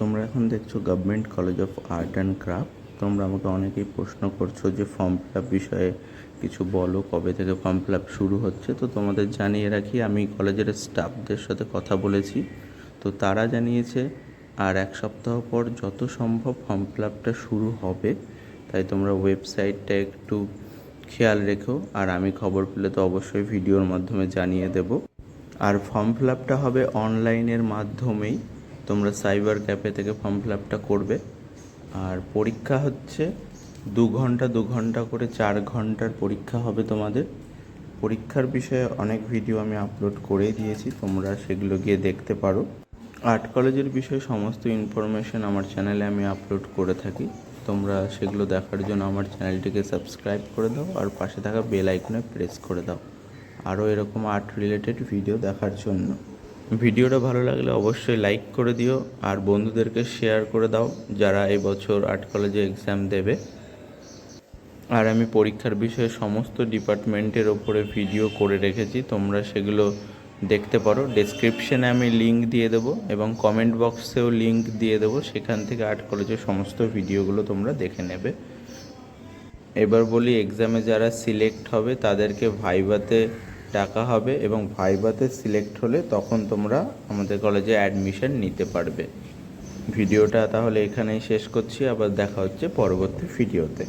তোমরা এখন দেখছ government college of art and craft তোমরা আমাকে অনেকেই প্রশ্ন করছ যে ফর্ম ফিল আপ বিষয়ে কিছু বলো কবে থেকে ফর্ম ফিল আপ শুরু হচ্ছে। তো তোমাদের জানিয়ে রাখি, আমি কলেজের স্টাফদের সাথে কথা বলেছি। তো তারা জানিয়েছে, আর এক সপ্তাহ পর যত সম্ভব ফর্ম ফিল আপটা শুরু হবে। তাই তোমরা ওয়েবসাইটটা একটু খেয়াল রেখো, আর আমি খবর পেলে তো অবশ্যই ভিডিওর মাধ্যমে জানিয়ে দেবো। আর ফর্ম ফিল আপটা হবে অনলাইনের মাধ্যমেই। তোমরা সাইবার ক্যাফে থেকে ফর্ম ফিল আপটা করবে। আর পরীক্ষা হচ্ছে দু ঘণ্টা দু ঘণ্টা করে চার ঘণ্টার পরীক্ষা হবে তোমাদের। পরীক্ষার বিষয়ে অনেক ভিডিও আমি আপলোড করে দিয়েছি, তোমরা সেগুলো গিয়ে দেখতে পারো। আর্ট কলেজের বিষয়ে সমস্ত ইনফরমেশন আমার চ্যানেলে আমি আপলোড করে থাকি। তোমরা সেগুলো দেখার জন্য আমার চ্যানেলটিকে সাবস্ক্রাইব করে দাও আর পাশে থাকা বেল আইকনে প্রেস করে দাও। আরও এরকম আর্ট রিলেটেড ভিডিও দেখার জন্য। ভিডিওটা ভালো লাগলে অবশ্যই লাইক করে দিও, আর বন্ধুদেরকে শেয়ার করে দাও যারা এই বছর আর্ট কলেজে এক্সাম দেবে। আর আমি পরীক্ষার বিষয়ে সমস্ত ডিপার্টমেন্টের ওপরে ভিডিও করে রেখেছি, তোমরা সেগুলো দেখতে পারো। ডেসক্রিপশনে আমি লিংক দিয়ে দেবো এবং কমেন্ট বক্সেও লিংক দিয়ে দেবো, সেখান থেকে আর্ট কলেজের সমস্ত ভিডিওগুলো তোমরা দেখে নেবে। এবার বলি এক্সামে যারা সিলেক্ট হবে, তাদেরকে ভাইভাতে ডাকা হবে এবং ভাইভাতে সিলেক্ট হলে তখন তোমরা আমাদের কলেজে অ্যাডমিশন নিতে পারবে। ভিডিওটা তাহলে এখানেই শেষ করছি, আবার দেখা হচ্ছে পরবর্তী ভিডিওতে।